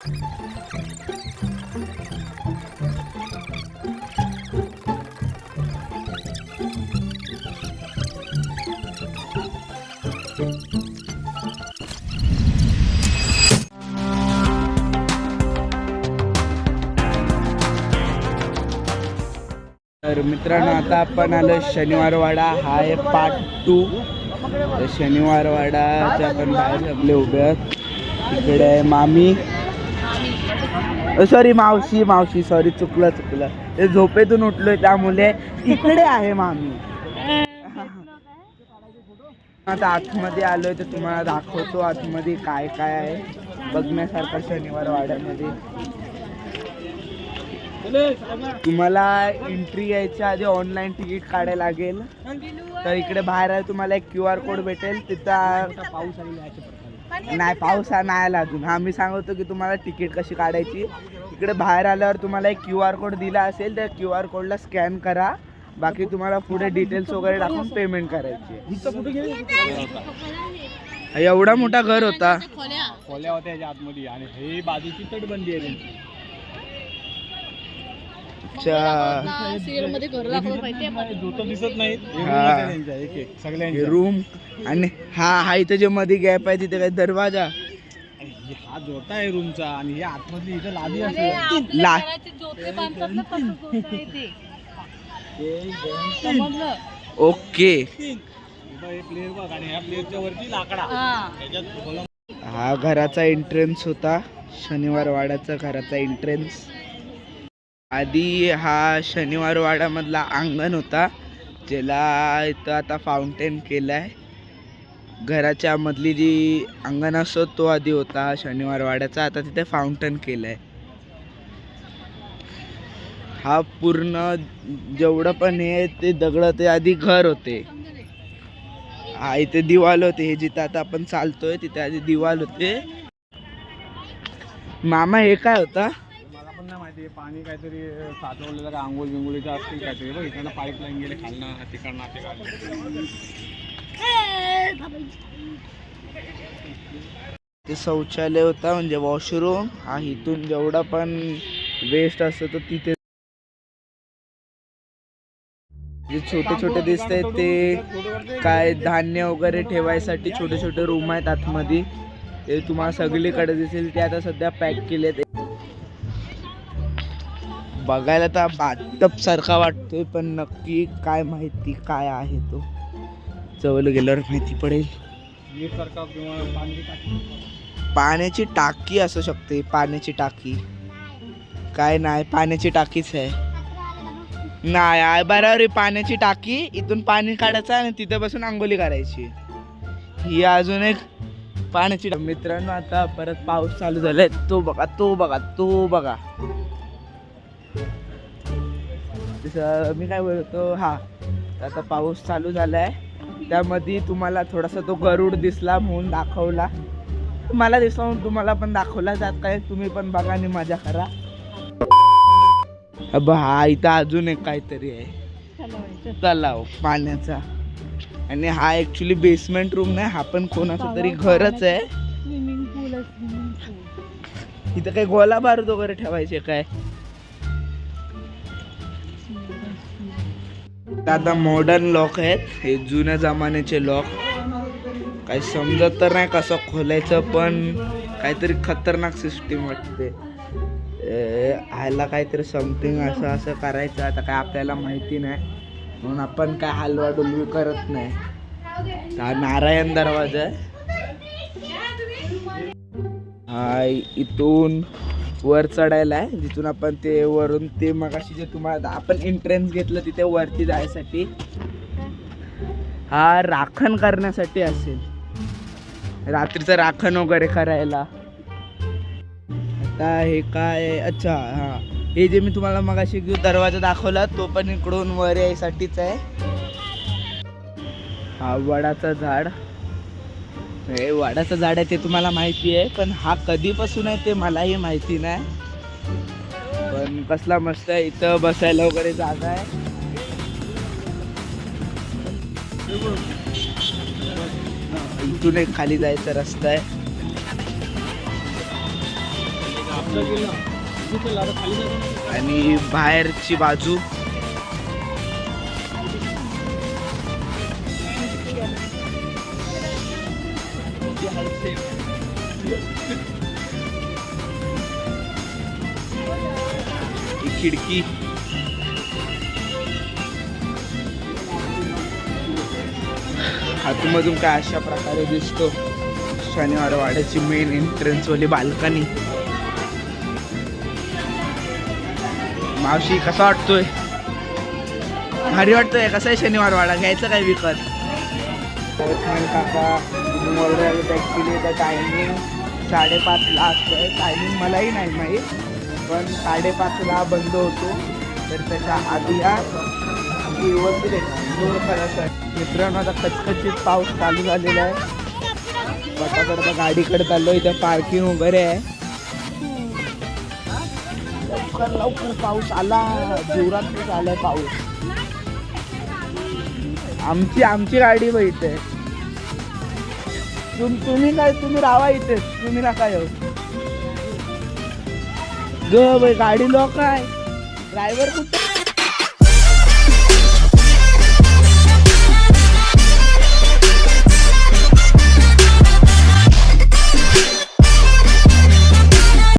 तर मित्रांनो आता आपण आलो शनिवारवाडा. हा आहे पार्ट टू तर शनिवारवाडाच्या आपण बाहेर आपले उभे आहेत. इकडे आहे मामी. सॉरी मावशी मावशी सॉरी चुकलं चुकलं. ते झोपेतून उठलोय त्यामुळे इकडे आहे मामी. आता आतमध्ये आलोय तर तुम्हाला दाखवतो आतमध्ये काय काय आहे. बघण्यासारखं शनिवार वाड्यामध्ये. तुम्हाला एंट्री यायच्या आधी ऑनलाईन तिकीट काढायला लागेल. तर इकडे बाहेर आहे तुम्हाला एक क्यू आर कोड भेटेल. तिथं पाऊस नाही पाऊस हा नाही आला अजून. हा मी सांगतो की तुम्हाला तिकीट कशी काढायची. इकडे बाहेर आल्यावर तुम्हाला एक क्यू आर कोड दिला असेल त्या क्यू आर कोडला स्कॅन करा. बाकी तुम्हाला पुढे डिटेल्स वगैरे टाकून पेमेंट करायची एवढा मोठा घर होता. खोल्या. होत्या आतमध्ये आणि हे बाजूची तटबंदी आहे त्यांची. अच्छा सिरियलमध्ये घर दाखवलं माहितीये पण झोतं दिसत नाहीत. room आहेत त्यांच्या एक एक सगळ्यांच्या. रूम आणि हा हा इथं जे मध्ये गॅप आहे तिथे काय दरवाजा? हे जोता आहे रूमचा आणि हे आतमधली इथं लादी अरे असते. आपल्या ला- घराचे जोते बांधतात ना तसं जोतं आहे ते. समजलं? ओके. हा घराचा एंट्रन्स होता. शनिवार वाड्याचा घराचा एंट्रन्स आधी हा शनिवारवाड्यामधला अंगण होता ज्याला इथं आता फाउंटेन केलं आहे घराच्या मधली जी अंगण असतो तो आधी होता शनिवारवाड्याचा आता तिथे फाउंटन केलं आहे हा पूर्ण जेवढं पण हे ते दगड ते आधी घर होते. हा इथे दिवाल होते. हे जिथं आता आपण चालतोय तिथे आधी दिवाल होते. मामा हे काय होता? मला पण काहीतरी साठवलेलं का आंघोळ बिंगोळीचं असतील काहीतरी. बघ इकडनं पाईपलाईन गेले खालनं तिकडनं ते शौचालय होता म्हणजे वॉशरूम हा इथून जेवढा पण वेस्ट असतो तो तिथे जे छोटे छोटे दिसत आहेत ते काय धान्य वगैरे ठेवायसाठी छोटे छोटे रूम आहेत आतमध्ये. ते तुम्हाला सगळीकडे दिसेल ते आता सध्या पॅक केलेत. बघायला तर बाथटपसारखा वाटतोय पण नक्की काय माहिती काय आहे तो. जवळ गेल्यावर माहिती पडेल. पाण्याची टाकी असू शकते पाण्याची टाकी. काय नाही पाण्याची टाकीच आहे. नाही आहे बरोबर आहे पाण्याची टाकी. इथून पाणी काढायचं आणि तिथे बसून आंघोली करायची. ही अजून एक पाण्याची मित्रांनो आता परत पाऊस चालू झालाय. तो बघा तो बघा तो बघा. तसं मी काय बोलतो हा आता पाऊस चालू झालाय. त्यामध्ये तुम्हाला थोडासा तो गरुड दिसला म्हणून दाखवला. मला दिसला म्हणून तुम्हाला पण दाखवला जात काय तुम्ही पण बघा आणि मजा करा. अब हा इथं अजून एक काहीतरी आहे. तलाव पाण्याचा. आणि हा ऍक्च्युली बेसमेंट रूम नाही हा पण कोणाचं तरी घरच आहे. आहे इथं काही गोला बारूद वगैरे ठेवायचे काय? आता मॉडर्न लॉक आहेत. हे जुन्या जमान्याचे लॉक काही समजत तर नाही कसं खोलायचं पण काहीतरी खतरनाक सिस्टीम वाटते. ए, ह्याला काहीतरी समथिंग असं असं करायचं. आता काय आपल्याला माहिती नाही. म्हणून आपण काय हलवा डुलवी करत नाही. हा नारायण दरवाजा आहे. हा इथून वर चढायला आहे. जिथून आपण ते वरून ते मगाशी जे तुम्हाला आपण एंट्रन्स घेतलं तिथे वरती जायसाठी. हा राखण करण्यासाठी असेल. रात्रीचं राखण वगैरे करायला. आता हे काय? अच्छा हा. हे जे मी तुम्हाला मगाशी घेऊ दरवाजा दाखवला तो पण इकडून वर यायसाठीच आहे. हा वडाचं झाड. हे वडाचं झाड आहे ते तुम्हाला माहिती आहे पण हा कधीपासून आहे ते मलाही माहिती नाही. पण कसला मस्त आहे इथं बसायला वगैरे जागा आहे. इथून एक खाली जायचा रस्ता आहे. आणि बाहेरची बाजू खिडकी. आतमधून काय अशा प्रकारे दिसतो? शनिवार वाड्याची मेन एंट्रन्स वाली बाल्कनी. मावशी कसा वाटतोय? भारी वाटतोय कसा आहे शनिवार वाडा? घ्यायचं काय विकत? काका ॲक्च्युली तर टायमिंग साडेपाचला आहे टायमिंग मलाही नाही माहीत पण साडेपाचला बंद होतो. तर त्याच्या आधी या व्यवस्थित आहे. मित्रांनो आता कचकचित पाऊस चालू झालेला आहे. पटापट गाडीकडे चाललो इथे पार्किंग वगैरे आहे. लवकर लवकर पाऊस आला. जोरात आलाय पाऊस. आमची आमची गाडी बैठे तुम तुम्ही काय तुम्ही राहा इथेच तुम्ही नका येऊ. ग बाई गाडी लॉक आहे. ड्रायव्हर कुठे?